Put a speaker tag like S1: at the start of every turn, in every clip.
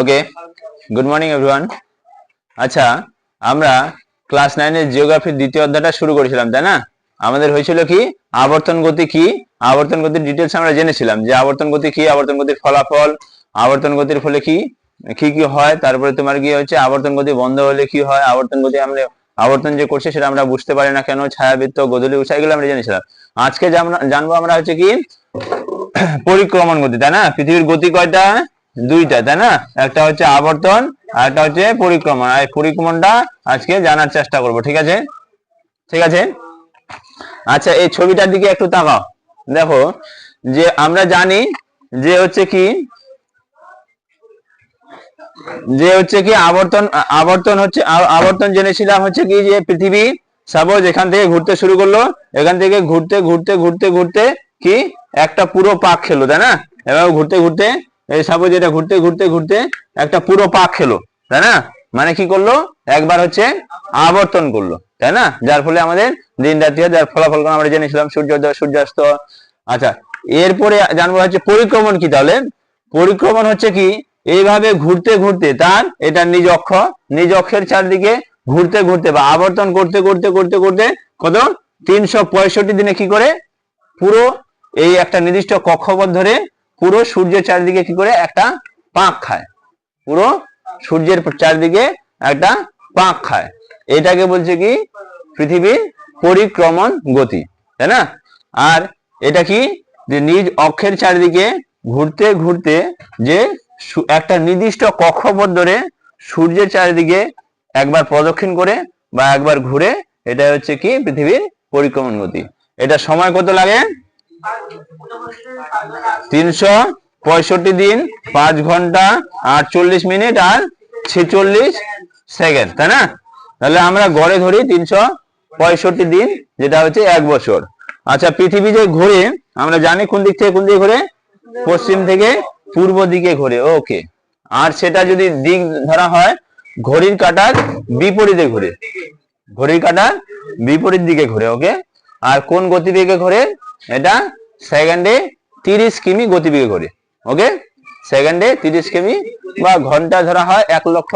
S1: Okay good morning everyone আচ্ছা আমরা class নাইনের জিওগ্রাফির দ্বিতীয় অধ্যায়টা শুরু করেছিলাম, তাই না? আমাদের হয়েছিল কি? আবর্তন গতি কি? আবর্তন গতির ডিটেলস আমরা জেনেছিলাম, যে আবর্তন গতি কি? আবর্তন গতির ফলাফল, আবর্তন গতির ফলে কি কি কি হয়? তারপরে তোমার কি হচ্ছে আবর্তন গতি বন্ধ হলে কি হয়? আবর্তন গতি আমরা, আবর্তন যে করছে সেটা আমরা বুঝতে পারি না কেন? ছায়াবৃত্ত গদলি উৎসাহ এগুলো আমরা জেনেছিলাম। আজকে জানব আমরা হচ্ছে কি, পরিক্রমণ গতি, তাই না? পৃথিবীর গতি কয়টা? দুইটা, তাই না? একটা হচ্ছে আবর্তন আর একটা হচ্ছে পরিক্রমণ। আর পরিক্রমণটা আজকে জানার চেষ্টা করব, ঠিক আছে? ঠিক আছে? আচ্ছা এই ছবিটার দিকে একটু তাকাও। দেখো, যে আমরা জানি যে হচ্ছে কি, যে হচ্ছে কি আবর্তন আবর্তন হচ্ছে, আবর্তন জেনেছিলাম হচ্ছে কি যে পৃথিবী সাপোজ এখান থেকে ঘুরতে শুরু করল, এখান থেকে ঘুরতে ঘুরতে ঘুরতে ঘুরতে কি একটা পুরো পাক খেলো, তাই না? এবার ঘুরতে ঘুরতে এই সাপোজ এটা ঘুরতে ঘুরতে ঘুরতে একটা পুরো পাক খেলো, তাই না? মানে কি করল? একবার হচ্ছে আবর্তন করল, তাই না? যার ফলে আমাদের দিন রাত্রি যার ফলাফল আমরা জেনেছিলাম, সূর্যোদয়, সূর্যাস্ত আচ্ছা এরপরে জানব হচ্ছে পরিক্রমণ কি তাহলে? পরিক্রমণ হচ্ছে কি? এইভাবে ঘুরতে ঘুরতে তার এটা নিজ অক্ষ, নিজ অক্ষের চারদিকে ঘুরতে ঘুরতে বা আবর্তন করতে করতে করতে করতে কত? তিনশো পঁয়ষট্টি দিনে কি করে? পুরো এই একটা নির্দিষ্ট কক্ষপথ ধরে পুরো সূর্যের চারিদিকে কি করে? একটা পাক খায়। পুরো সূর্যের চারিদিকে একটা পাক খায়। এটাকে বলছে কি? পৃথিবীর পরিক্রমণ গতি, তাই না? আর এটা কি? যে নিজ অক্ষের চারিদিকে ঘুরতে ঘুরতে যে একটা নির্দিষ্ট কক্ষপথ ধরে সূর্যের চারিদিকে একবার প্রদক্ষিণ করে বা একবার ঘুরে এটা হচ্ছে কি? পৃথিবীর পরিক্রমণ গতি। এটা সময় কত লাগে? তিনশো পঁয়ষট্টি দিন, পাঁচ ঘণ্টা, আটচল্লিশ মিনিট আর ছেচল্লিশ সেকেন্ড, তাই না? তাহলে আমরা গড়ে ধরি তিনশো পঁয়ষট্টি দিন, যেটা হচ্ছে এক বছর। আচ্ছা পৃথিবী যে ঘুরে, আমরা জানি কোন দিক থেকে কোন দিকে ঘুরে? পশ্চিম থেকে পূর্ব দিকে ঘুরে, ওকে। আর সেটা যদি দিক ধরা হয়, ঘড়ির কাটার বিপরীতে ঘুরে। ঘড়ির কাটার বিপরীত দিকে ঘুরে, ওকে? আর কোন গতিবেগে ঘোরে? এটা সেকেন্ডে তিরিশ কিমি গতিবেগে ঘোরে ওকে সেকেন্ডে তিরিশ কিমি বা ঘণ্টা ধরা হয় এক লক্ষ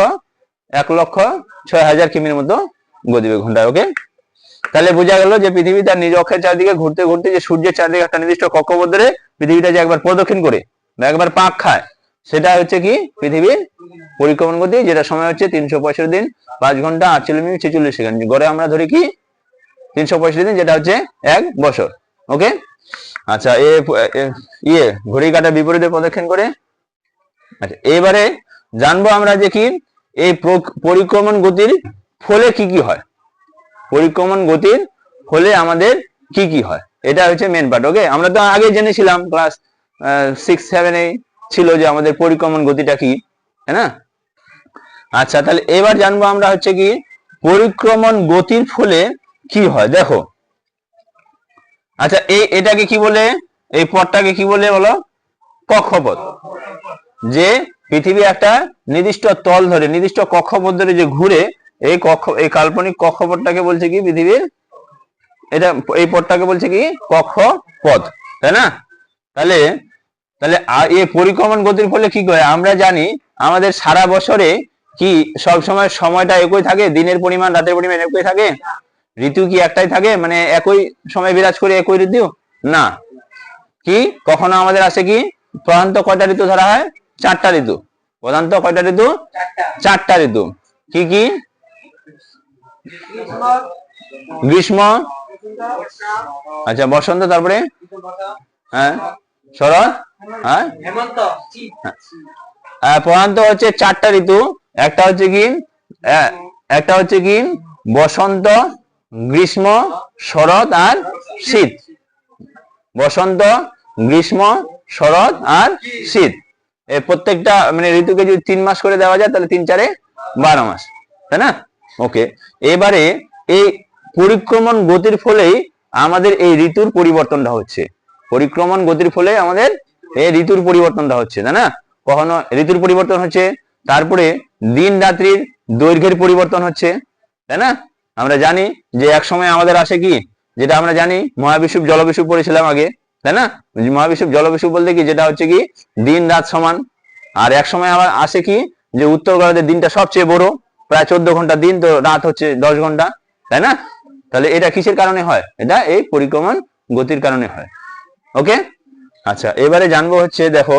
S1: এক লক্ষ ছয় হাজার কিমির মতো গতিবেগ ঘন্টায় ওকে তাহলে বোঝা গেল যে পৃথিবী তার নিজ অক্ষের চারদিকে ঘুরতে ঘুরতে যে সূর্যের চারদিকে একটা নির্দিষ্ট কক্ষপথ পৃথিবীটা যে একবার প্রদক্ষিণ করে বা একবার পাক খায়, সেটা হচ্ছে কি পৃথিবীর পরিক্রমণ গতি, যেটা সময় হচ্ছে তিনশো পঁয়ষট্টি দিন, পাঁচ ঘণ্টা আটচল্লিশ মিনিট ছেচল্লিশ সেকেন্ড। গড়ে আমরা ধরি কি? তিনশো পঁয়ষট্টি দিন, যেটা হচ্ছে এক বছর। ওকে আচ্ছা এ ইয়ে ঘড়ি কাটা বিপরীতে প্রদক্ষিণ করে। আচ্ছা এবারে জানব আমরা যে কি, এই প্র- পরিক্রমণ গতির ফলে কি কি হয়? পরিক্রমণ গতির ফলে আমাদের কি কি হয়? এটা হচ্ছে মেন পার্ট ওকে আমরা তো আগে জেনেছিলাম ক্লাস সিক্স সেভেনে ছিল যে আমাদের পরিক্রমণ গতিটা কি, তাই না? আচ্ছা তাহলে এবার জানব আমরা হচ্ছে কি, পরিক্রমণ গতির ফলে কি হয়? দেখো আচ্ছা এই এটাকে কি বলে? এই পথটাকে কি বলে বলো? কক্ষপথ। যে পৃথিবী একটা নির্দিষ্ট তল ধরে, নির্দিষ্ট কক্ষপথ ধরে যে ঘুরে, এই কক্ষ, এই কাল্পনিক কক্ষপথটাকে বলছে কি পৃথিবীর? এটা, এই পথটাকে বলছে কি? কক্ষপথ। তাই না? তাহলে তাহলে এই পরিক্রমণ গতির ফলে কি হয় আমরা জানি আমাদের সারা বছরে কি সব সময় সময়টা একই থাকে? দিনের পরিমাণ, রাতের পরিমাণ একই থাকে? ঋতু কি একটাই থাকে? মানে একই সময় বিরাজ করে একই ঋতু? না। কি? কখনো আমাদের আসে কি? প্রধানত কয়টা ঋতু ধরা হয়? চারটা ঋতু। প্রধানত কয়টা ঋতু? চারটা ঋতু। কি কি? গ্রীষ্ম। আচ্ছা বসন্ত, তারপরে? হ্যাঁ শরৎ? হ্যাঁ?
S2: হেমন্ত
S1: প্রধানত হচ্ছে চারটা ঋতু। একটা হচ্ছে কি? একটা হচ্ছে কি? বসন্ত গ্রীষ্ম, শরৎ আর শীত। বসন্ত, গ্রীষ্ম, শরৎ আর শীত। প্রত্যেকটা মানে ঋতুকে যদি তিন মাস করে দেওয়া যায়, তাহলে তিন, চারে বারো মাস। তাই না? ওকে। এবারে এই পরিক্রমণ গতির ফলেই আমাদের এই ঋতুর পরিবর্তনটা হচ্ছে। পরিক্রমণ গতির ফলে আমাদের এই ঋতুর পরিবর্তনটা হচ্ছে, তাই না? কখনো ঋতুর পরিবর্তন হচ্ছে, তারপরে দিন রাত্রির দৈর্ঘ্যের পরিবর্তন হচ্ছে, তাই না? আমরা জানি যে এক সময় আমাদের আসে কি? যেটা আমরা জানি মহাবিষুব জলবিষুব পড়েছিলাম আগে, তাই না? মহাবিষুব জলবিষুব বলতে কি? যেটা হচ্ছে কি? দিন রাত সমান। আর এক সময় আবার আসে কি? যে উত্তর গোলার্ধের দিনটা সবচেয়ে বড়, প্রায় চোদ্দ ঘণ্টা দিন, তো রাত হচ্ছে দশ ঘণ্টা, তাই না? তাহলে এটা কিসের কারণে হয়? এটা এই পরিক্রমণ গতির কারণে হয়। ওকে? আচ্ছা এবারে জানব হচ্ছে, দেখো,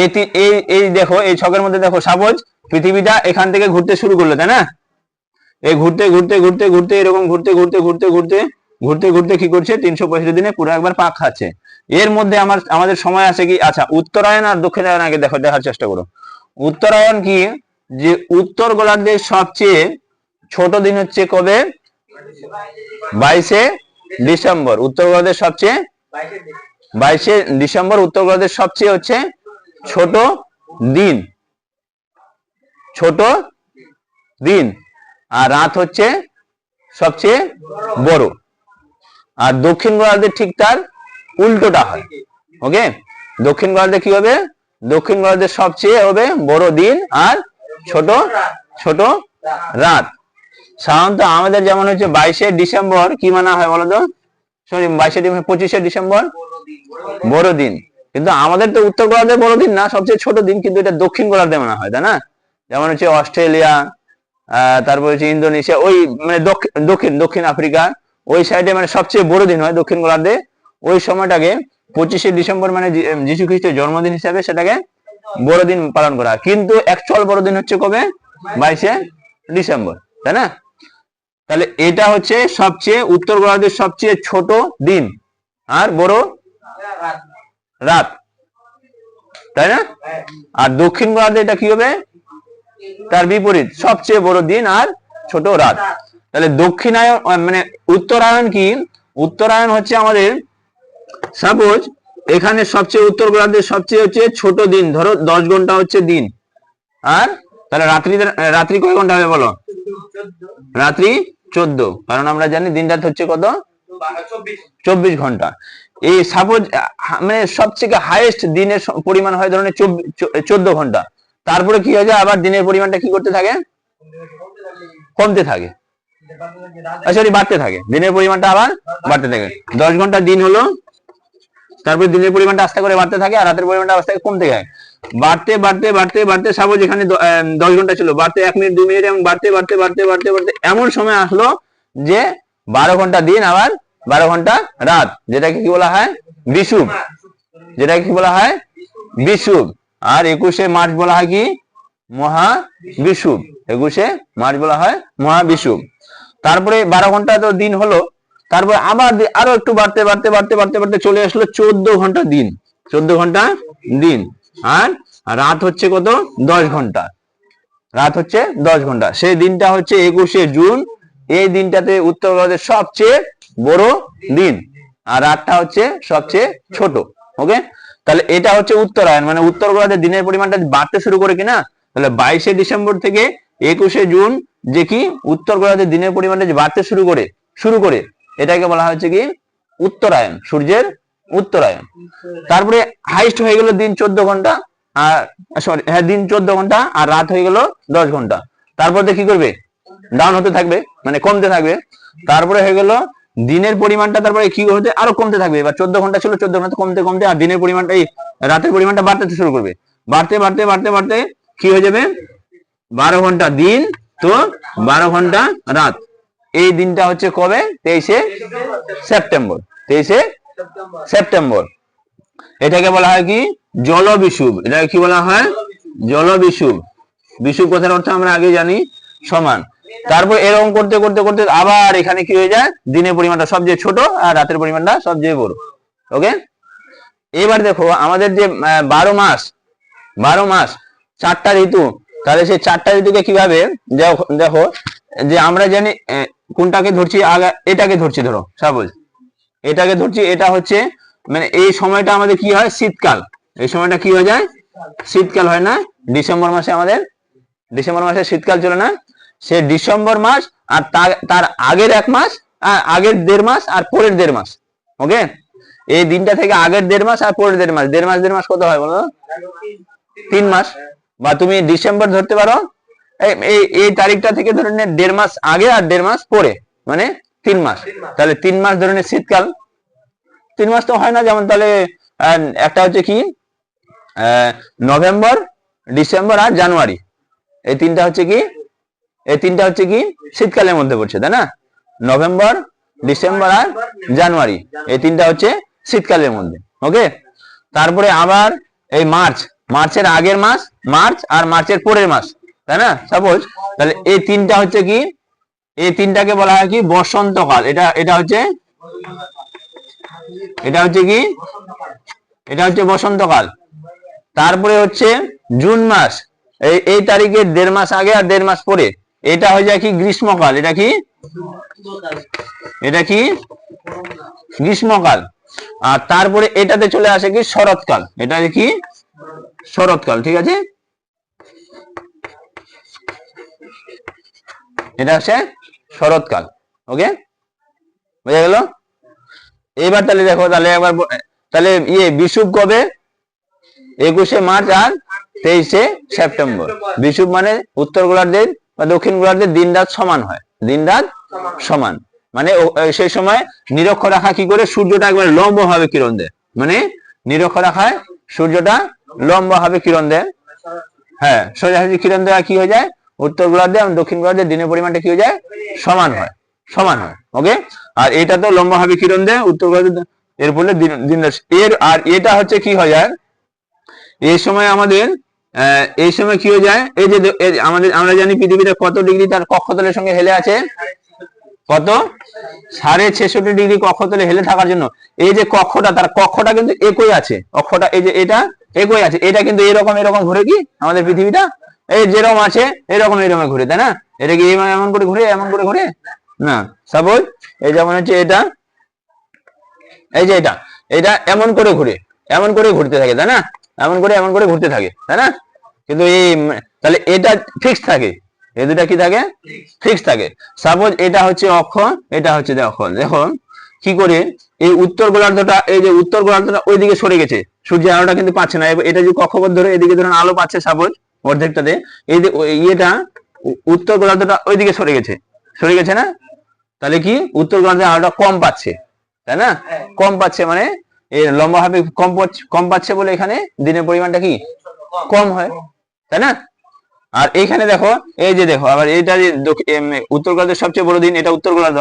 S1: এই এই এই দেখো, এই ছকের মধ্যে দেখো, সাপোজ পৃথিবীটা এখান থেকে ঘুরতে শুরু করল, তাই না? এই ঘুরতে ঘুরতে ঘুরতে ঘুরতে, এরকম ঘুরতে ঘুরতে ঘুরতে ঘুরতে ঘুরতে ঘুরতে কি করছে? তিনশো পঁয়ষট্টি দিনে পুরো একবার পাক খাচ্ছে। এর মধ্যে আমার, আমাদের সময় আছে কি? আচ্ছা উত্তরায়ণ আর দক্ষিণায়ন আগে দেখো, দেখার চেষ্টা করো। উত্তরায়ণ কি? যে উত্তর গোলার্ধের সবচেয়ে ছোট দিন হচ্ছে কবে? বাইশে ডিসেম্বর। উত্তর গোলার্ধের সবচেয়ে বাইশে ডিসেম্বর, উত্তর গোলার্ধের সবচেয়ে হচ্ছে ছোট দিন। ছোট দিন। আর রাত হচ্ছে সবচেয়ে বড়। আর দক্ষিণ গোলার্ধে ঠিক তার উল্টোটা হয় ওকে দক্ষিণ গোলার্ধে কি হবে? দক্ষিণ গোলার্ধে সবচেয়ে হবে বড় দিন আর ছোট ছোট রাত। সাধারণত আমাদের যেমন হচ্ছে বাইশে ডিসেম্বর, কি মানা হয় বলো তো সরি, বাইশে ডিসেম্বর, পঁচিশে ডিসেম্বর, বড় দিন। কিন্তু আমাদের তো উত্তর গোলার্ধে বড় দিন না, সবচেয়ে ছোট দিন কিন্তু এটা দক্ষিণ গোলার্ধে মানা হয়, তাই না? যেমন হচ্ছে অস্ট্রেলিয়া তারপর হচ্ছে ইন্দোনেশিয়া, ওই মানে দক্ষিণ দক্ষিণ আফ্রিকা, ওই সাইডে মানে সবচেয়ে বড় দিন হয় দক্ষিণ গোলার্ধে। ওই সময়টাকে পঁচিশে ডিসেম্বর মানে যীশু খ্রিস্টের জন্মদিন হিসাবে সেটাকে বড়দিন পালন করা কিন্তু অ্যাকচুয়াল বড়দিন হচ্ছে কবে? বাইশে ডিসেম্বর, তাই না? তাহলে এটা হচ্ছে সবচেয়ে, উত্তর গোলার্ধের সবচেয়ে ছোট দিন আর বড় রাত। তাই না? আর দক্ষিণ গোলার্ধে এটা কি হবে? তার বিপরীত, সবচেয়ে বড় দিন আর ছোট রাত। তাহলে দক্ষিণায়ন মানে উত্তরায়ণ কি? উত্তরায়ণ হচ্ছে আমাদের সাপোজ এখানে সবচেয়ে উত্তর গোলার্ধের সবচেয়ে হচ্ছে ছোট দিন, ধরো দশ ঘণ্টা হচ্ছে দিন। আর তাহলে রাত্রি রাত্রি কয় ঘণ্টা হবে বলো? রাত্রি চোদ্দ। কারণ আমরা জানি দিনটা হচ্ছে কত? চব্বিশ ঘণ্টা। এই সাপোজ মানে সবথেকে হাইয়েস্ট দিনের পরিমাণ হয় ধরনের চোদ্দ ঘণ্টা। তারপরে কি হয়ে যায়? আবার দিনের পরিমাণটা কি করতে থাকে? কমতে থাকে। সরি বাড়তে থাকে। দিনের পরিমাণটা আবার বাড়তে থাকে। দশ ঘণ্টা দিন হলো তারপরে দিনের পরিমাণটা আস্তে করে বাড়তে থাকে আর রাতের পরিমাণটা আস্তে কমতে থাকে। বাড়তে বাড়তে বাড়তে বাড়তে দ- আহ, দশ ঘণ্টা ছিল বাড়তে এক মিনিট দুই মিনিট এবং বাড়তে বাড়তে বাড়তে বাড়তে বাড়তে এমন সময় আসলো যে বারো ঘণ্টা দিন আবার বারো ঘণ্টা রাত যেটাকে কি বলা হয়? বিষুব যেটাকে কি বলা হয়? বিষুব আর একুশে মার্চ বলা হয় কি? মহা বিষুব একুশে মার্চ বলা হয় মহা বিষুব তারপরে বারো ঘণ্টা তো দিন হলো। তারপরে আবার আরও একটু বাড়তে বাড়তে বাড়তে বাড়তে বাড়তে চলে আসলো চোদ্দ ঘণ্টা দিন। চোদ্দ ঘণ্টা দিন। আর রাত হচ্ছে কত? দশ ঘণ্টা। রাত হচ্ছে দশ ঘণ্টা। সেই দিনটা হচ্ছে একুশে জুন। এই দিনটাতে উত্তর ভারতের সবচেয়ে বড় দিন। আর রাতটা হচ্ছে সবচেয়ে ছোট। ওকে? তাহলে এটা হচ্ছে উত্তরায়ণ মানে উত্তর গোলার্ধের দিনের পরিমাণটা বাড়তে শুরু করে কিনা? তাহলে বাইশে ডিসেম্বর থেকে একুশে জুন যে কি? উত্তর গোলার্ধের দিনের পরিমাণটা বাড়তে শুরু করে শুরু করে, এটাকে বলা হচ্ছে কি? উত্তরায়ণ, সূর্যের উত্তরায়ণ। তারপরে হাইস্ট হয়ে গেল দিন চোদ্দ ঘণ্টা, আর, সরি হ্যাঁ দিন চোদ্দ ঘণ্টা, আর রাত হয়ে গেল দশ ঘণ্টা। তারপর কি করবে? ডাউন হতে থাকবে মানে কমতে থাকবে। তারপরে হয়ে গেল দিনের পরিমাণটা তারপরে কি হতে আরও কমতে থাকবে। এবার চোদ্দ ঘণ্টা ছিল, চোদ্দ ঘণ্টা কমতে কমতে আর দিনের পরিমাণটা এই রাতের পরিমাণটা বাড়তে শুরু করবে। বাড়তে বাড়তে বাড়তে বাড়তে কি হয়ে যাবে? বারো ঘণ্টা দিন তো বারো ঘণ্টা রাত। এই দিনটা হচ্ছে কবে? তেইশে সেপ্টেম্বর। তেইশে সেপ্টেম্বর। এটাকে বলা হয় কি? জল বিষুব এটাকে কি বলা হয়? জল বিষুব বিষুব কথার অর্থ আমরা আগে জানি, সমান। তারপর এরকম করতে করতে করতে আবার এখানে কি হয়ে যায়? দিনের পরিমাণটা সবচেয়ে ছোট আর রাতের পরিমাণটা সবচেয়ে বড়। ওকে এবার দেখো, আমাদের যে বারো মাস বারো মাস, চারটা ঋতু, তাহলে সেই চারটা ঋতুকে কীভাবে, দেখো- যে আমরা জানি কোনটাকে ধরছি, আগা এটাকে ধরছি, ধরো সাপোজ এটাকে ধরছি, এটা হচ্ছে মানে এই সময়টা আমাদের কি হয়? শীতকাল। এই সময়টা কি হয়ে যায়? শীতকাল হয় না? ডিসেম্বর মাসে আমাদের, ডিসেম্বর মাসে শীতকাল চলে না? সে ডিসেম্বর মাস আর তার- আগের এক মাস আর আগের দেড় মাস আর পরের দেড় মাস ওকে এই দিনটা থেকে আগের দেড় মাস আর পরের দেড় মাস দেড় মাস দেড় মাস কত হয় বলো? তিন মাস, বা তুমি ডিসেম্বর ধরতে পারো, এই এই তারিখটা থেকে ধরে নে দেড় মাস আগে আর দেড় মাস পরে মানে তিন মাস। তাহলে তিন মাস ধরে নে শীতকাল। তিন মাস তো হয় না, যেমন তাহলে একটা হচ্ছে কি নভেম্বর, ডিসেম্বর আর জানুয়ারি। এই তিনটা হচ্ছে কি এই তিনটা হচ্ছে কি? শীতকালের মধ্যে পড়ছে, তাই না? নভেম্বর ডিসেম্বর আর জানুয়ারি এই তিনটা হচ্ছে শীতকালের মধ্যে ওকে তারপরে আবার এই মার্চ মার্চের আগের মাস মার্চ আর মার্চের পরের মাস, তাই না? সাপোজ তাহলে এই তিনটা হচ্ছে কি? এই তিনটাকে বলা হয় কি? বসন্তকাল। এটা এটা হচ্ছে এটা হচ্ছে কি? এটা হচ্ছে বসন্তকাল। তারপরে হচ্ছে জুন মাস। এই এই তারিখে দেড় মাস আগে আর দেড় মাস পরে। এটা হয়ে যায় কি গ্রীষ্মকাল, এটা কি? এটা কি? গ্রীষ্মকাল। আর তারপরে এটাতে চলে আসে কি শরৎকাল, এটা কি? শরৎকাল, ঠিক আছে? এটা হচ্ছে শরৎকাল, ওকে? বোঝা গেল? এবার তাহলে দেখো, তাহলে একবার তাহলে ইয়ে বিষুব কবে? একুশে মার্চ আর তেইশে সেপ্টেম্বর। বিষুব মানে উত্তর গোলার্ধের বা দক্ষিণ গোলার্ধের দিন রাত সমান হয়। দিন রাত সমান। মানে সেই সময় নিরক্ষ রাখা কি করে? সূর্যটা একবার লম্ব ভাবে কিরণ দেয়। মানে নিরক্ষ রাখায় সূর্যটা লম্ব হবে কিরণ দেয়। হ্যাঁ সোজাসুজি কিরণ দেওয়া কি হয়ে যায়? উত্তর গোলার্ধে এবং দক্ষিণ গোলার্ধে দিনের পরিমাণটা কি হয়ে যায়? সমান হয়। সমান হয়। ওকে আর এটা তো লম্বা হবে কিরণ দেয়। উত্তর গোলার্ধে এর ফলে দিন এর আর এটা হচ্ছে কি হয় যায়? এই সময় আমাদের এই সময় কি হয়ে যায়? এই যে আমাদের আমরা জানি পৃথিবীতে কত ডিগ্রি তার কক্ষতলের সঙ্গে হেলে আছে? কত? সাড়ে ছেষট্টি ডিগ্রি কক্ষতলে হেলে থাকার জন্য। এই যে কক্ষটা, তার কক্ষটা কিন্তু একই আছে। অক্ষটা এই যে এটা একই আছে। এটা কিন্তু এরকম এরকম ঘুরে কি আমাদের পৃথিবীটা? এই যেরকম আছে, এরকম এরকম ঘুরে, তাই না? এটা কি এমন করে ঘুরে, এমন করে ঘুরে? না। সাপোজ, এই যেমন হচ্ছে এটা, এই যে এটা এটা এমন করে ঘুরে, এমন করে ঘুরতে থাকে, তাই না? এমন করে এমন করে ঘুরতে থাকে তাই না? কিন্তু এই তাহলে এটা ফিক্স থাকে। এই দুটা কি থাকে? ফিক্স থাকে। সাপোজ এটা হচ্ছে অক্ষ এটা হচ্ছে দেখো দেখো কি করে? এই উত্তর গোলার্ধটা এই যে উত্তর গোলার্ধটা ওইদিকে সরে গেছে। সূর্যের আলোটা কিন্তু পাচ্ছে না। এটা যে কক্ষপথ ধরে এদিকে ধরুন আলো পাচ্ছে সাপোজ অর্ধেকটাতে এই যে ইয়েটা উত্তর গোলার্ধটা ওইদিকে সরে গেছে। সরে গেছে না? তাহলে কি? উত্তর গোলার্ধের আলোটা কম পাচ্ছে তাই না? কম পাচ্ছে মানে এর লম্বা ভাবে কম কম পাচ্ছে বলে এখানে দিনের পরিমাণটা কি? কম হয় তাই না? আর এইখানে দেখো এই যে দেখো আবার এম, উত্তর গোলার্ধের সবচেয়ে বড় দিন এটা উত্তর গোলার্ধ।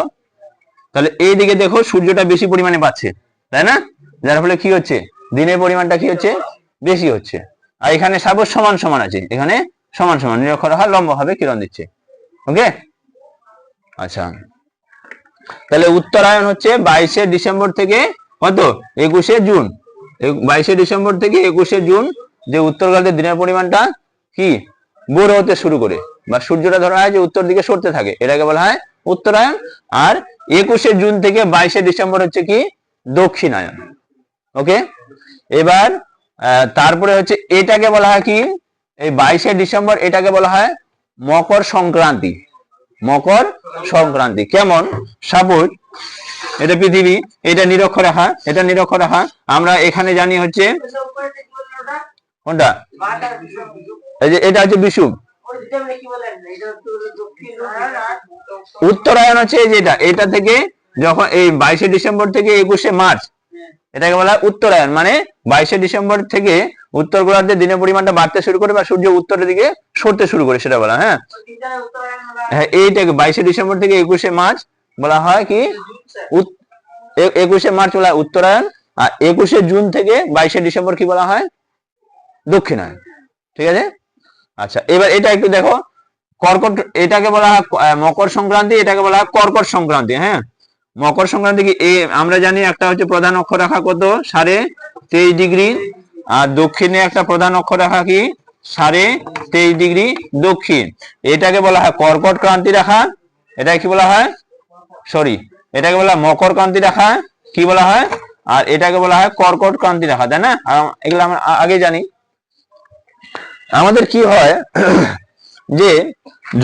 S1: তাহলে এই দিকে দেখো সূর্যটা বেশি পরিমাণে পাচ্ছে তাই না? যার ফলে কি হচ্ছে? দিনের পরিমাণটা কি হচ্ছে? বেশি হচ্ছে। আর এখানে সব সমান সমান আছে এখানে সমান সমান নিরক্ষরেখা ভাবে কিরণ দিচ্ছে। ওকে? আচ্ছা। তাহলে উত্তরায়ণ হচ্ছে বাইশে ডিসেম্বর থেকে কত? একুশে জুন। বাইশে ডিসেম্বর থেকে একুশে জুন যে উত্তর গোলার্ধের দিনের পরিমাণটা কি? বড় হতে শুরু করে। বা সূর্যটা ধরা হয় যে উত্তর দিকে সরতে থাকে। এটাকে বলা হয় উত্তরায়ণ। আর একুশে জুন থেকে বাইশে ডিসেম্বর হচ্ছে কি? দক্ষিণায়ন ওকে? এবার তারপরে হচ্ছে এটাকে বলা হয় কি? এই বাইশে ডিসেম্বর এটাকে বলা হয় মকর সংক্রান্তি। মকর সংক্রান্তি। কেমন? সাপোজ এটা পৃথিবী, এটা নিরক্ষরেখা এটা নিরক্ষরেখা আমরা এখানে জানি হচ্ছে কোনটা? এটা হচ্ছে বিষুব। উত্তরায়ণ হচ্ছে যেটা এটা। থেকে যখন এই বাইশে ডিসেম্বর থেকে একুশে মার্চ, এটাকে বলা উত্তরায়ণ। মানে বাইশে ডিসেম্বর থেকে উত্তর গোলার্ধে দিনের পরিমাণটা বাড়তে শুরু করে বা সূর্য উত্তরের দিকে সরতে শুরু করে, সেটা বলা হ্যাঁ? হ্যাঁ এইটাকে বাইশে ডিসেম্বর থেকে একুশে মার্চ বলা হয় কি? একুশে মার্চ বলা হয় উত্তরায়ণ আর একুশে জুন থেকে বাইশে ডিসেম্বর কি বলা হয়? দক্ষিণায়ন ঠিক আছে? আচ্ছা এবার এটা একটু দেখো। কর্কট এটাকে বলা হয় মকর সংক্রান্তি এটাকে বলা হয় কর্কট সংক্রান্তি হ্যাঁ? মকর সংক্রান্তি কি? এ আমরা জানি একটা হচ্ছে প্রধান অক্ষরেখা কত? সাড়ে তেইশ ডিগ্রি। আর দক্ষিণে একটা প্রধান অক্ষরেখা কি? সাড়ে তেইশ ডিগ্রি দক্ষিণ। এটাকে বলা হয় কর্কট ক্রান্তি রাখা। এটা কি বলা হয়? সরি এটাকে বলা মকর ক্রান্তি রেখা, কি বলা হয়? আর এটাকে বলা হয় কর্কট ক্রান্তি রেখা, তাই না? এগুলো আমরা আগে জানি। আমাদের কি হয়, যে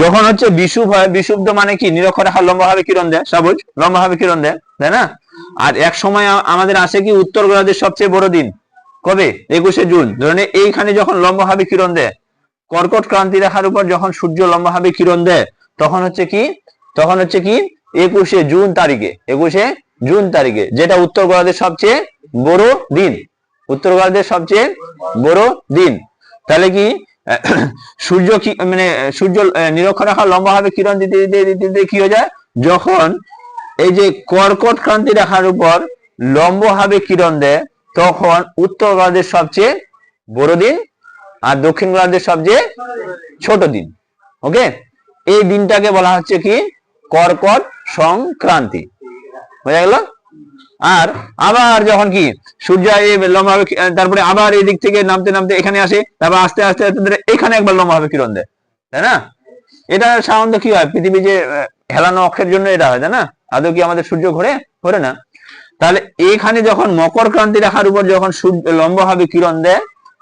S1: যখন হচ্ছে বিষুব হয় বিষুব্ধ মানে কি? নিরক্ষরেখা লম্বা ভাবে কিরণ দেয়? সবুজ লম্বা ভাবে কিরণ দেয়, তাই না? আর এক সময় আমাদের আসে কি? উত্তর গোলার্ধের সবচেয়ে বড় দিন। কবে? একুশে জুন। ধরেন এইখানে যখন লম্বা ভাবে কিরণ দেয়, কর্কট ক্রান্তি রেখার উপর যখন সূর্য লম্বা ভাবে কিরণ দেয়, তখন হচ্ছে কি? তখন হচ্ছে কি? একুশে জুন তারিখে একুশে জুন তারিখে যেটা উত্তর গোলার্ধের সবচেয়ে বড় দিন। উত্তর গোলার্ধের সবচেয়ে বড় দিন। তাহলে কি সূর্য কি মানে সূর্য আহ, নিরক্ষর রেখা লম্বাভাবে কিরণ দিতে দিতে দিতে দিতে কি হয়ে যায়? যখন এই যে কর্কট ক্রান্তি রেখার উপর লম্বভাবে কিরণ দেয় তখন উত্তর গোলার্ধের সবচেয়ে বড় দিন আর দক্ষিণ গোলার্ধের সবচেয়ে ছোট দিন। ওকে? এই দিনটাকে বলা হচ্ছে কি কর্কট সংক্রান্তি। বোঝা গেল? আর আবার যখন কি সূর্য এই লম্বাভাবে কি- তারপরে আবার এই দিক থেকে নামতে নামতে এখানে আসে, তারপর আস্তে আস্তে আস্তে এখানে একবার লম্বাভাবে কিরণ দেয় তাই না? এটা সাধারণত কি হয়? পৃথিবী যে হেলানো অক্ষের জন্য এটা হয়, তাই না? আদৌ কি আমাদের সূর্য ঘোরে? ঘোরে না। তাহলে এখানে যখন মকর ক্রান্তি রেখার উপর যখন সূর্য লম্বা হবে কিরণ দেয়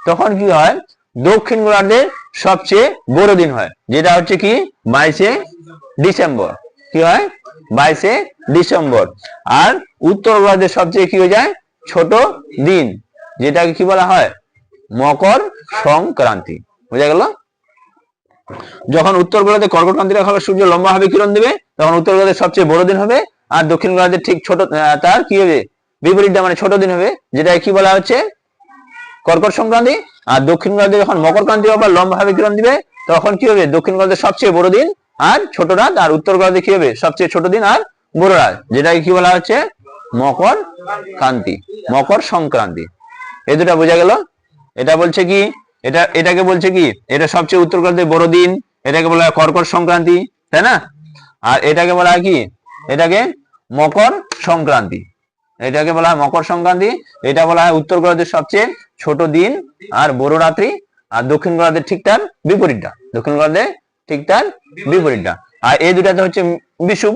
S1: তখন কি হয়? দক্ষিণ গোলার্ধের সবচেয়ে বড় দিন হয়, যেটা হচ্ছে কি? বাইশে ডিসেম্বর। কি হয়? বাইশে ডিসেম্বর। আর উত্তর গোলার্ধের সবচেয়ে কি হয়ে যায়? ছোট দিন, যেটাকে কি বলা হয়? মকর সংক্রান্তি। বোঝা গেল? যখন উত্তর গোলার্ধে কর্কটক্রান্তি রেখা হবে সূর্য লম্বা হবে, কিরণ দেবে? তখন উত্তর গোলার্ধের সবচেয়ে বড় দিন হবে। আর দক্ষিণ গোলার্ধের ঠিক ছোট তার কি হবে? বিপরীতটা মানে ছোট দিন হবে যেটা কি বলা হচ্ছে? কর্কট সংক্রান্তি। আর দক্ষিণ গোলার্ধে যখন মকর ক্রান্তি হবে লম্বা ভাবে কিরণ দিবে? তখন কি হবে? দক্ষিণ গোলার্ধের সবচেয়ে বড় দিন আর ছোট রাত আর উত্তর গোলার্ধে কি হবে? সবচেয়ে ছোট দিন আর বড় রাত যেটাকে কি বলা হচ্ছে? মকর ক্রান্তি। মকর সংক্রান্তি। এই দুটা বোঝা গেল। এটা বলছে কি? এটা, এটাকে বলছে কি? এটা সবচেয়ে উত্তর গোলার্ধের বড় দিন। এটাকে বলা হয় কর্কট সংক্রান্তি, তাই না? আর এটাকে বলা হয় কি? এটাকে মকর সংক্রান্তি। এটাকে বলা হয় মকর সংক্রান্তি। এটা বলা হয় উত্তর গোলার্ধের সবচেয়ে ছোট দিন আর বড় রাত্রি। আর দক্ষিণ গোলার্ধের ঠিক তার বিপরীতটা। দক্ষিণ গোলার্ধে ঠিক তার বিপরীতটা। আর এই দুটাতে হচ্ছে বিষুব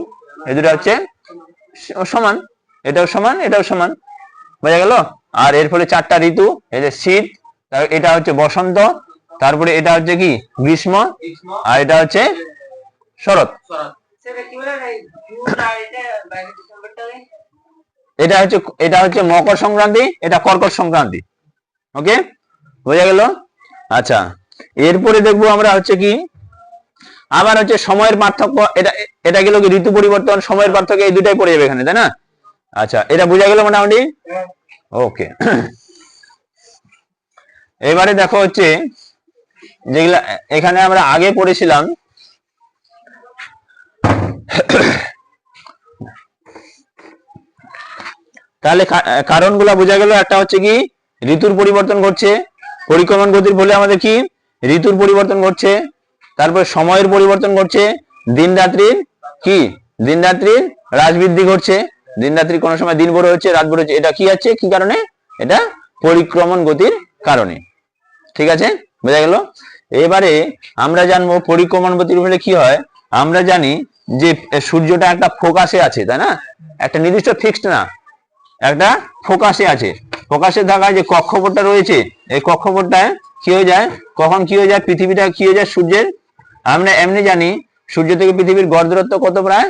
S1: এই দুটা হচ্ছে সমান, এটাও সমান এটাও সমান। বোঝা গেল? আর এর ফলে চারটা ঋতু, এই যে শীত এটা হচ্ছে বসন্ত, তারপরে এটা হচ্ছে কি? গ্রীষ্ম, আর এটা হচ্ছে শরৎ।
S2: এটা
S1: হচ্ছে এটা হচ্ছে মকর সংক্রান্তি, এটা কর্কট সংক্রান্তি। ওকে বোঝা গেল? আচ্ছা এরপরে দেখব আমরা হচ্ছে কি? আবার হচ্ছে সময়ের পার্থক্য, এটা এটা গেল কি ঋতু পরিবর্তন, সময়ের পার্থক্য এই দুটাই পড়ে যাবে এখানে, তাই না? আচ্ছা এটা বোঝা গেল মোটামুটি? ওকে। এবারে দেখো হচ্ছে, যেগুলা, এখানে আমরা আগে পড়েছিলাম, তাহলে কারণগুলা বোঝা গেল, একটা হচ্ছে কি, ঋতুর পরিবর্তন ঘটছে, পরিক্রমণ গতির ফলে আমাদের কি, ঋতুর পরিবর্তন ঘটছে তারপর সময়ের পরিবর্তন ঘটছে, দিন রাত্রির কি? দিন রাত্রির হ্রাস বৃদ্ধি ঘটছে। দিন রাত্রি কোনো সময় দিন বড় হচ্ছে, রাত বড় হচ্ছে, এটা কি আছে? কি কারণে? এটা পরিক্রমণ গতির কারণে। ঠিক আছে? বোঝা গেল? এবারে আমরা জানব পরিক্রমণ গতির ফলে কি হয়। আমরা জানি যে সূর্যটা একটা ফোকাসে আছে, তাই না? একটা নির্দিষ্ট ফিক্সড না। একটা ফোকাসে আছে। ফোকাসে থাকা যে কক্ষপথটা রয়েছে, এই কক্ষপথটায় কি হয়ে যায়? কখন কি হয়ে যায়? পৃথিবীটা কি হয়ে যায়? সূর্যের আমরা এমনি জানি সূর্য থেকে পৃথিবীর গড় দূরত্ব কত প্রায়?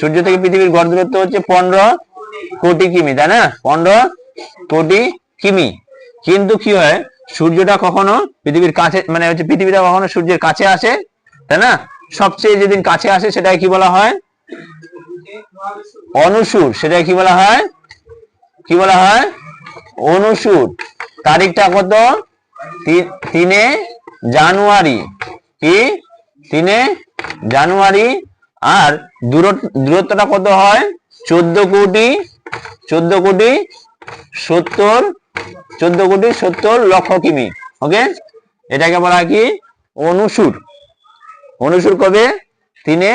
S1: সূর্য থেকে পৃথিবীর গড় দূরত্ব হচ্ছে পনেরো কোটি কিমি, তাই না? পনেরো কোটি কিমি। কিন্তু কি হয়? সূর্যটা কখনো পৃথিবীর কাছে মানে হচ্ছে পৃথিবীটা কখনো সূর্যের কাছে আসে, তাই না? সবচেয়ে যেদিন কাছে আসে সেটাকে কি বলা হয়? অনুসুর। সেটা কি বলা হয়? কি বলা হয়? অনুসুর। তারিখটা কত? তিনে জানুয়ারি। কি? তিনে জানুয়ারি। আর দূরত্ব দূরত্বটা কত হয়? চোদ্দ কোটি চোদ্দ কোটি সত্তর, চোদ্দ কোটি সত্তর লক্ষ কিমি। ওকে? এটাকে বলা কি? অনুসুর। অনুসুর কবে? তিনে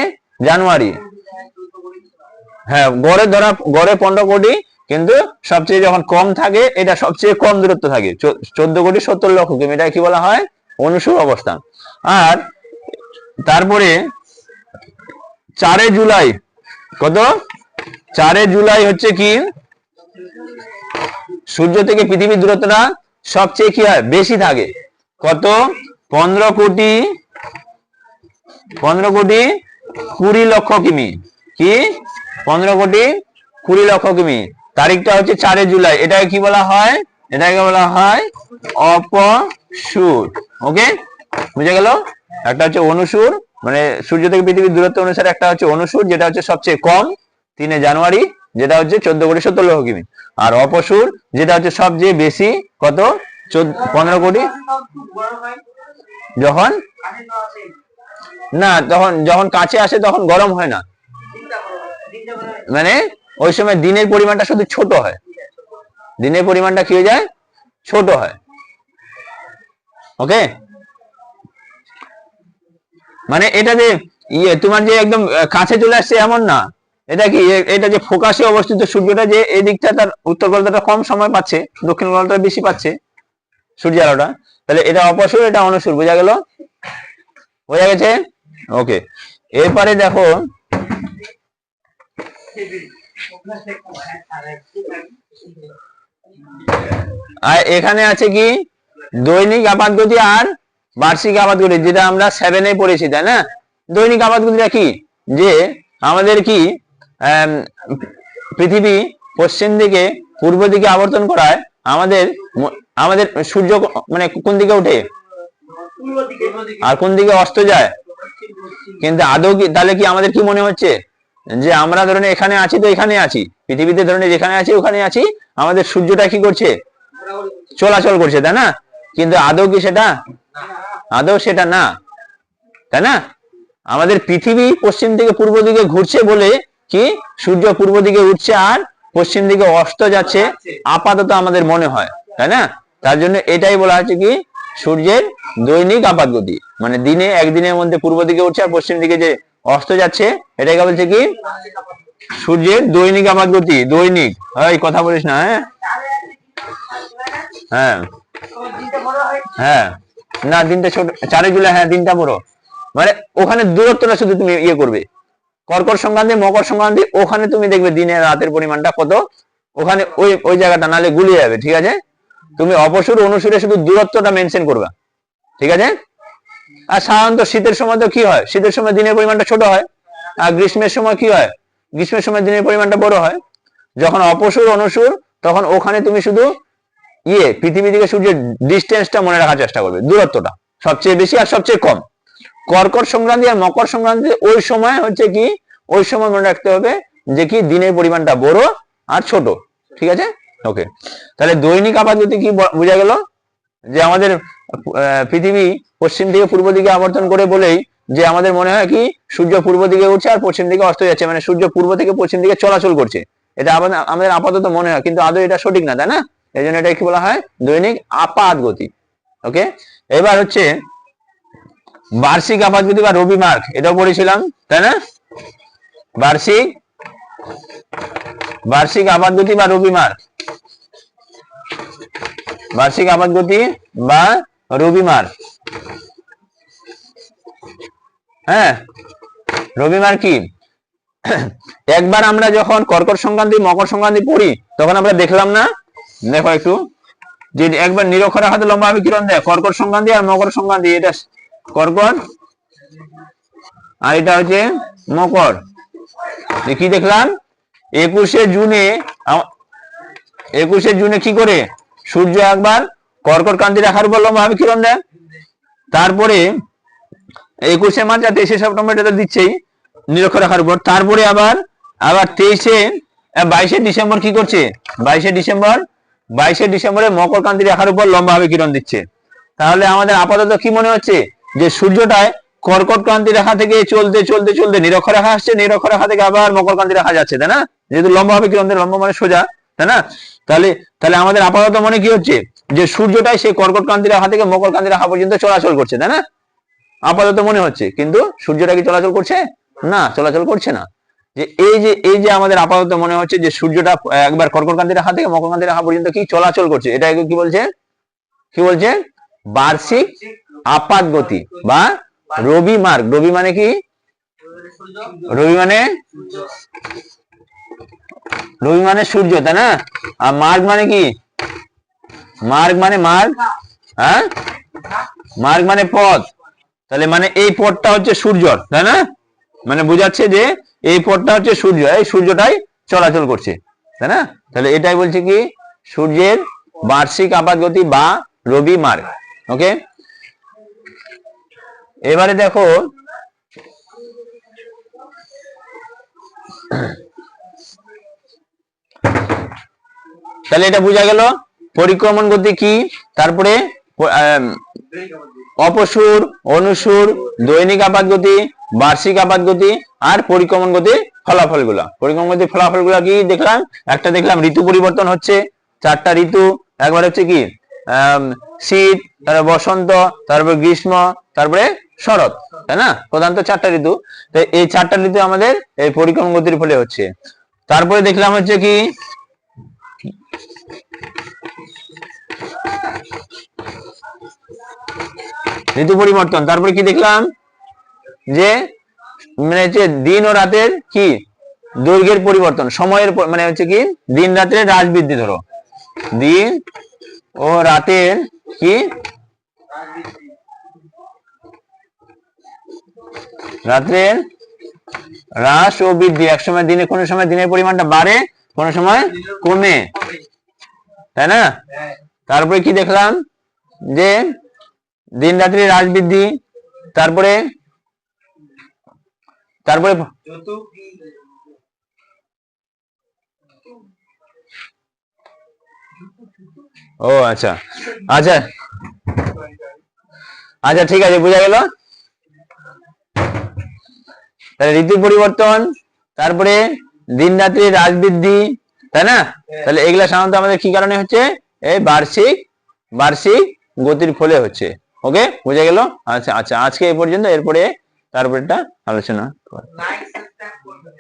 S1: জানুয়ারি। হ্যাঁ গড়ে ধরা, গড়ে পনেরো কোটি, কিন্তু সবচেয়ে যখন কম থাকে, এটা সবচেয়ে কম দূরত্ব থাকে। চোদ্দ কোটি সত্তর লক্ষ কিমি এটা কি বলা হয়? অনুসুর অবস্থান। আর তারপরে চারে জুলাই, কত? চারে জুলাই হচ্ছে কি? সূর্য থেকে পৃথিবীর দূরত্বটা সবচেয়ে কি হয়? বেশি থাকে। কত? পনেরো কোটি পনেরো কোটি কুড়ি লক্ষ কিমি। কি? পনেরো কোটি কুড়ি লক্ষ কিমি। তারিখটা হচ্ছে চারে জুলাই। এটাকে কি বলা হয়? এটাকে বলা হয় অপসুর ওকে? বুঝে গেল? একটা হচ্ছে অনুসুর মানে সূর্য থেকে পৃথিবীর দূরত্ব অনুসারে একটা হচ্ছে অনুসুর, যেটা হচ্ছে সবচেয়ে কম, তিনে জানুয়ারি, যেটা হচ্ছে চোদ্দ কোটি সত্তর লক্ষ কিমি। আর অপসুর, যেটা হচ্ছে সবচেয়ে বেশি, কত? পনেরো কোটি? যখন? না, তখন, যখন কাছে আসে তখন গরম হয় না। মানে ওই সময় দিনের পরিমাণটা শুধু ছোট হয়। দিনের পরিমাণটা কি হয়ে যায়? ছোট হয়। ওকে? মানে এটা যে ইয়ে তোমার যে একদম কাছে চলে আসছে এমন না। এটা কি এটা যে ফোকাসে অবস্থিত সূর্যটা যে এই দিকটা তার উত্তর গোলার্ধটা কম সময় পাচ্ছে, দক্ষিণ গোলার্ধটা বেশি পাচ্ছে সূর্য আলোটা, তাহলে এটা অপসুর এটা অনুসুর বোঝা গেল? বোঝা গেছে? ওকে, এরপরে দেখো, আর এখানে আছে কি? দৈনিক আপাত গতি আর বার্ষিক গতি যেটা আমরা সেভেনে পড়েছি, তাই না? দৈনিক আপাত গতিটা কি? যে আমাদের কি পৃথিবী পশ্চিম দিকে পূর্ব দিকে আবর্তন করায়, আমাদের আমাদের সূর্য মানে কোন দিকে
S2: দিকে
S1: আর কোন দিকে অস্ত যায়? কিন্তু আদৌ কি, তাহলে কি আমাদের কি মনে হচ্ছে? যে আমরা ধরুন এখানে আছি তো এখানে আছি, পৃথিবীতে ধরুন যেখানে আছি ওখানে আছি, আমাদের সূর্যটা কি করছে? চলাচল করছে, তাই না? কিন্তু আদৌ কি সেটা আদৌ সেটা না, তাই না? আমাদের পৃথিবী পশ্চিম থেকে পূর্ব দিকে ঘুরছে বলে কি? সূর্য পূর্ব দিকে উঠছে আর পশ্চিম দিকে অস্ত যাচ্ছে, আপাতত আমাদের মনে হয়, তাই না? তার জন্য এটাই বলা হচ্ছে কি? সূর্যের দৈনিক আপাত গতি মানে দিনে একদিনের মধ্যে পূর্ব দিকে উঠছে আর পশ্চিম দিকে যে অস্ত যাচ্ছে, এটাকে বলছে কি? সূর্যের দৈনিক আপাত গতি দৈনিক। এই কথা বলিস না হ্যাঁ হ্যাঁ?
S2: হয়।
S1: হ্যাঁ। না, দিনটা ছোট চারে জুলাই হ্যাঁ দিনটা বড় মানে ওখানে দূরত্বটা শুধু তুমি ইয়ে করবে। কর্কট সংক্রান্তি, মকর সংক্রান্তি, ওখানে তুমি দেখবে দিনের রাতের পরিমাণটা কত। ওখানে ওই ওই জায়গাটা নালে গুলিয়ে যাবে, ঠিক আছে? তুমি অপসুর অনুসুরে শুধু দূরত্বটা মেনশন করবে, ঠিক আছে? আর সাধারণত শীতের সময় তো কি হয়? শীতের সময় দিনের পরিমাণটা ছোট হয়, আর গ্রীষ্মের সময় কি হয়? গ্রীষ্মের সময় দিনের পরিমাণটা বড় হয়। যখন অপসুর, অনুসুর, তখন ওখানে তুমি শুধু ইয়ে পৃথিবী থেকে সূর্যের ডিস্টেন্সটা মনে রাখার চেষ্টা করবে, দূরত্বটা সবচেয়ে বেশি আর সবচেয়ে কম। কর্কট সংক্রান্তি আর মকর সংক্রান্তি, ওই সময় হচ্ছে কি, ওই সময় মনে রাখতে হবে যে কি, দিনের পরিমাণটা বড় আর ছোট, ঠিক আছে? ওকে তাহলে দৈনিক আপাত গতি কি বোঝা গেল? যে আমাদের পৃথিবী পশ্চিম থেকে পূর্ব দিকে আবর্তন করে বলেই যে আমাদের মনে হয় কি, সূর্য পূর্ব দিকে উঠছে আর পশ্চিম দিকে অস্ত যাচ্ছে মানে সূর্য পূর্ব থেকে পশ্চিম দিকে চলাচল করছে। এটা আমাদের আপাতত মনে হয়, কিন্তু আদৌ এটা সঠিক না, তাই না? এই জন্য এটা কি বলা হয়? দৈনিক আপাত গতি। ওকে এবার হচ্ছে বার্ষিক আপাত গতি বা রবি মার্ক, এটাও পড়েছিলাম, তাই না? বার্ষিক বার্ষিক আপাত গতি বা রবি মার্ক। বার্ষিক আপাত গতি বা রবি মার্ক। হ্যাঁ? রবি মার্ক কি? একবার আমরা যখন কর্কট সংক্রান্তি, মকর সংক্রান্তি পড়ি, তখন আমরা দেখলাম না দেখো একটু। যে একবার নিরক্ষরের হাতে লম্বা বিকিরণ দেয় কর্কট সংক্রান্তি আর মকর সংক্রান্তি, এটা কর্কট আর এটা হচ্ছে মকর। কি দেখলাম? একুশে জুনে একুশে জুনে কি করে? সূর্য একবার কর্কট কান্তি রেখার উপর লম্বা বিকিরণ দেয় তারপরে একুশে মার্চ আর তেইশে সেপ্টেম্বর এটা দিচ্ছেই নিরক্ষরেখার উপর। তারপরে আবার আবার তেইশে বাইশে ডিসেম্বর কি করছে? বাইশে ডিসেম্বর বাইশে ডিসেম্বরে মকর কান্তি রেখার উপর লম্বাভাবে কিরণ দিচ্ছে। তাহলে আমাদের আপাতত কি মনে হচ্ছে? যে সূর্যটায় কর্কট ক্রান্তি রেখা থেকে চলতে চলতে চলতে নিরক্ষরেখা আসছে নিরক্ষরেখা থেকে আবার মকর ক্রান্তি রেখা যাচ্ছে, তাই না? যেহেতু লম্বাভাবে কিরণ লম্ব মানে সোজা, তাই না? তাহলে তাহলে আমাদের আপাতত মনে কি হচ্ছে? যে সূর্যটাই সেই কর্কট ক্রান্তি রেখা থেকে মকর ক্রান্তি রেখা পর্যন্ত চলাচল করছে, তাই না? আপাতত মনে হচ্ছে, কিন্তু সূর্যটা কি চলাচল করছে? না, চলাচল করছে না। যে এই যে এই যে আমাদের আপাতত মনে হচ্ছে যে সূর্যটা একবার কর্কটকান্তি রেখা থেকে মকরকান্তি রেখা পর্যন্ত কি চলাচল করছে? এটা কি বলছে? কি বলছে? বার্ষিক আপাত গতি বা রবি মার্গ। রবি মানে কি? রবি মানে? রবি মানে সূর্য, তাই না? আর মার্গ মানে কি? মার্গ মানে মার্গ হ্যাঁ? মার্গ মানে পথ। তাহলে মানে এই পথটা হচ্ছে সূর্যর, তাই না? মানে বোঝাচ্ছে যে এই পথটা হচ্ছে সূর্য, এই সূর্যটাই চলাচল করছে, তাই না? তাহলে এটাই বলছে কি? সূর্যের বার্ষিক আপাত গতি বা রবি মার্গ ওকে এবারে দেখো, তাহলে এটা বোঝা গেল, পরিক্রমণ গতি কি? তারপরে অপসুর, অনুসুর, দৈনিক আপাত গতি বার্ষিক আপাত গতি আর পরিক্রমণ গতির ফলাফলগুলা পরিক্রমণ গতির ফলাফলগুলা কি দেখলাম? একটা দেখলাম ঋতু পরিবর্তন হচ্ছে, চারটা ঋতু, একবার হচ্ছে কি? শীত, তারপরে বসন্ত, তারপরে গ্রীষ্ম, তারপরে শরৎ, তাই না? প্রধানত চারটা ঋতু। তো এই চারটা ঋতু আমাদের এই পরিক্রমণ গতির ফলে হচ্ছে। তারপরে দেখলাম হচ্ছে কি? ঋতু পরিবর্তন, তারপরে কি দেখলাম? যে মানে হচ্ছে দিন ও রাতের কি? দৈর্ঘ্যের পরিবর্তন, সময়ের মানে হচ্ছে কি? দিন রাতের হ্রাস বৃদ্ধি ধরো। দিন ও রাতের কি? রাত্রের হ্রাস ও বৃদ্ধি এক সময় দিনে, কোনো সময় দিনের পরিমাণটা বাড়ে, কোনো সময় কমে। তাই না? তারপরে কি দেখলাম? যে দিন রাত্রি হ্রাস বৃদ্ধি, তারপরে তারপরে ও আচ্ছা। আচ্ছা। আচ্ছা ঠিক আছে, বোঝা গেল। তাহলে ঋতু পরিবর্তন, তারপরে দিন রাত্রি হ্রাস বৃদ্ধি, তাই না? তাহলে এগুলা সাধারণত আমাদের কি কারণে হচ্ছে? এই বার্ষিক বার্ষিক গতির ফলে হচ্ছে। ওকে বোঝা গেল? আচ্ছা আচ্ছা আজকে এই পর্যন্ত, এরপরে তারপরেটা আলোচনা।
S2: Claro. até agora.